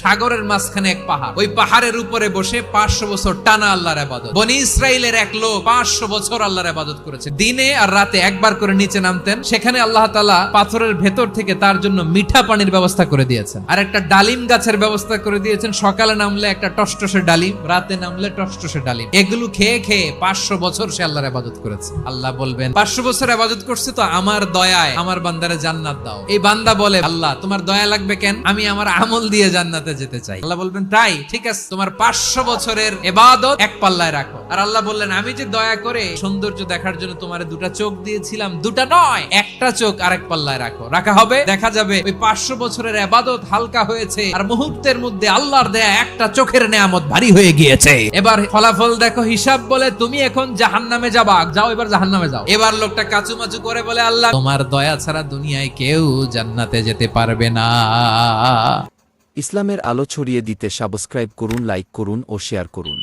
সাগরের মাঝখানে এক পাহাড়। ওই পাহাড়ের উপরে বসে পাঁচশো বছর টানা আল্লাহর আবাদত। বনি ইসরায়েলের এক লোক পাঁচশো বছর আল্লাহর আবাদত করেছে। দিনে আর রাতে একবার করে নিচে নামতেন। সেখানে আল্লাহ তালা পাথরের ভেতর থেকে তার জন্য মিঠা পানির ব্যবস্থা করে দিয়েছেন। আর একটা ডালিম গাছের ব্যবস্থা করে দিয়েছেন। সকালে নামলে একটা টসটসে ডালিম, রাতে নামলে টসটসে ডালিম। এগুলো খেয়ে খেয়ে পাঁচশো বছর সে আল্লাহর আবাদত করেছে। আল্লাহ বলবেন, পাঁচশো বছর আবাদত করছে তো আমার দয়ায় আমার বান্দারে জান্নাত দাও। এই বান্দা বলে, আল্লাহ, তোমার দয়া লাগবে কেন? আমি আমার আমল দিয়ে জান্নাতে যেতে চাই। আল্লাহ বলবেন, তাই, ঠিক আছে, তোমার পাঁচশো বছরের এবাদত এক পাল্লায় রাখো। আর আল্লাহ বললেন, আমি যে দয়া করে সৌন্দর্য দেখার জন্য তোমার দুটা চোখ দিয়েছিলাম, দুটা নয়, একটা চোখ আরেক পাল্লায় রাখো। রাখা হবে, দেখা যাবে ওই পাঁচশো বছরের এবাদত হালকা হয়েছে, আর মুহূর্তের মধ্যে আল্লাহর দেয়া একটা চোখের নেয়ামত ভারী হয়ে গিয়েছে। এবার ফলাফল দেখো, হিসাব বলে, তুমি এখন জাহান্নামে যাবা, যাও এবার জাহান্নামে যাও। এবার লোকটা কাচু মাচু করে বলে, আল্লাহ, তোমার দয়া ছাড়া দুনিয়ায় কেউ জান্নাতে যেতে পারবে না। ইসলামের আলো ছড়িয়ে দিতে সাবস্ক্রাইব করুন লাইক করুন ও শেয়ার করুন।